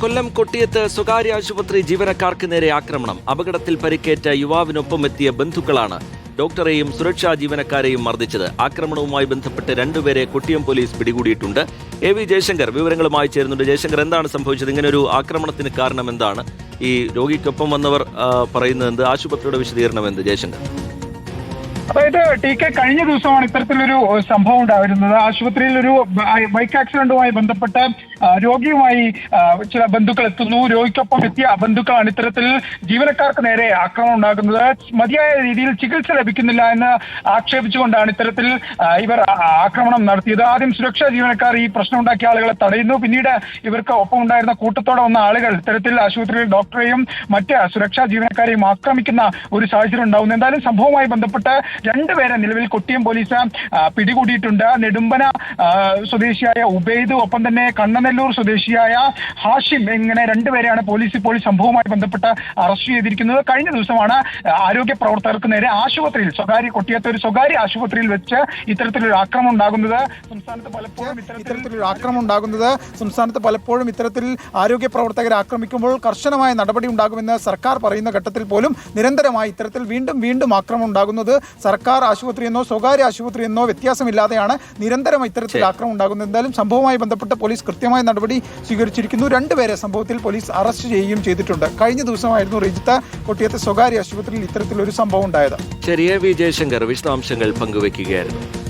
കൊല്ലം കൊട്ടിയത്ത് സ്വകാര്യ ആശുപത്രി ജീവനക്കാർക്ക് നേരെ ആക്രമണം. അപകടത്തിൽ പരിക്കേറ്റ യുവാവിനൊപ്പം എത്തിയ ബന്ധുക്കളാണ് ഡോക്ടറെയും സുരക്ഷാ ജീവനക്കാരെയും മർദ്ദിച്ചത്. ആക്രമണവുമായി ബന്ധപ്പെട്ട് രണ്ടുപേരെ കൊട്ടിയം പോലീസ് പിടികൂടിയിട്ടുണ്ട്. എ വി ജയശങ്കർ വിവരങ്ങളുമായി ചേരുന്നുണ്ട്. ജയശങ്കർ എന്താണ് സംഭവിച്ചത്? ഇങ്ങനെ ഒരു ആക്രമണത്തിന് കാരണം എന്താണ്? ഈ രോഗിക്കൊപ്പം വന്നവർ പറയുന്നത് എന്ത്? ആശുപത്രിയുടെ വിശദീകരണം എന്ത്? ജയശങ്കർ. അതായത് ടി കെ കഴിഞ്ഞ ദിവസമാണ് ഇത്തരത്തിലൊരു സംഭവം ഉണ്ടായിരുന്നത്. ആശുപത്രിയിൽ ഒരു ബൈക്ക് ആക്സിഡന്റുമായി ബന്ധപ്പെട്ട രോഗിയുമായി ചില ബന്ധുക്കൾ എത്തുന്നു രോഗിക്കൊപ്പം എത്തിയ ബന്ധുക്കളാണ് ഇത്തരത്തിൽ ജീവനക്കാർക്ക് നേരെ ആക്രമണം ഉണ്ടാകുന്നത്. മതിയായ രീതിയിൽ ചികിത്സ ലഭിക്കുന്നില്ല എന്ന് ആക്ഷേപിച്ചുകൊണ്ടാണ് ഇത്തരത്തിൽ ഇവർ ആക്രമണം നടത്തിയത്. ആദ്യം സുരക്ഷാ ജീവനക്കാർ ഈ പ്രശ്നം ഉണ്ടാക്കിയ ആളുകളെ തടയുന്നു. പിന്നീട് ഇവർക്ക് ഒപ്പം ഉണ്ടായിരുന്ന കൂട്ടത്തോടെ വന്ന ആളുകൾ ഇത്തരത്തിൽ ആശുപത്രിയിൽ ഡോക്ടറെയും മറ്റ് സുരക്ഷാ ജീവനക്കാരെയും ആക്രമിക്കുന്ന ഒരു സാഹചര്യം ഉണ്ടാവുന്നു. എന്തായാലും സംഭവവുമായി ബന്ധപ്പെട്ട് രണ്ടുപേരെ നിലവിൽ കൊട്ടിയം പോലീസ് പിടികൂടിയിട്ടുണ്ട്. നെടുമ്പന സ്വദേശിയായ ഉബൈദ് ഒപ്പം തന്നെ കണ്ണനെല്ലൂർ സ്വദേശിയായ ഹാഷിം ഇങ്ങനെ രണ്ടുപേരെയാണ് പോലീസ് ഇപ്പോൾ സംഭവവുമായി ബന്ധപ്പെട്ട് അറസ്റ്റ് ചെയ്തിരിക്കുന്നത്. കഴിഞ്ഞ ദിവസമാണ് ആരോഗ്യ പ്രവർത്തകർക്ക് നേരെ ആശുപത്രിയിൽ സ്വകാര്യ കൊട്ടിയത്തെ ഒരു സ്വകാര്യ ആശുപത്രിയിൽ വെച്ച് ഇത്തരത്തിലൊരു ആക്രമണം ഉണ്ടാകുന്നത്. സംസ്ഥാനത്ത് പലപ്പോഴും ഇത്തരത്തിലൊരു ആക്രമണം ഉണ്ടാകുന്നത് സംസ്ഥാനത്ത് പലപ്പോഴും ഇത്തരത്തിൽ ആരോഗ്യ പ്രവർത്തകരെ ആക്രമിക്കുമ്പോൾ കർശനമായ നടപടി ഉണ്ടാകുമെന്ന് സർക്കാർ പറയുന്ന ഘട്ടത്തിൽ പോലും നിരന്തരമായി ഇത്തരത്തിൽ വീണ്ടും വീണ്ടും ആക്രമണം ഉണ്ടാകുന്നത് സർക്കാർ ആശുപത്രി എന്നോ സ്വകാര്യ ആശുപത്രിയെന്നോ വ്യത്യാസമില്ലാതെയാണ് നിരന്തരം ഇത്തരത്തിൽ ആക്രമം ഉണ്ടാകുന്നത്. എന്തായാലും സംഭവവുമായി ബന്ധപ്പെട്ട് പോലീസ് കൃത്യമായ നടപടി സ്വീകരിച്ചിരിക്കുന്നു. രണ്ടുപേരെ സംഭവത്തിൽ പോലീസ് അറസ്റ്റ് ചെയ്യുകയും ചെയ്തിട്ടുണ്ട്. കഴിഞ്ഞ ദിവസമായിരുന്നു റിജിത്ത കൊട്ടിയത്തെ സ്വകാര്യ ആശുപത്രിയിൽ ഇത്തരത്തിലൊരു സംഭവം ഉണ്ടായത്. ചെറിയ വിജയശങ്കർ വിശദാംശങ്ങൾ പങ്കുവയ്ക്കുകയായിരുന്നു.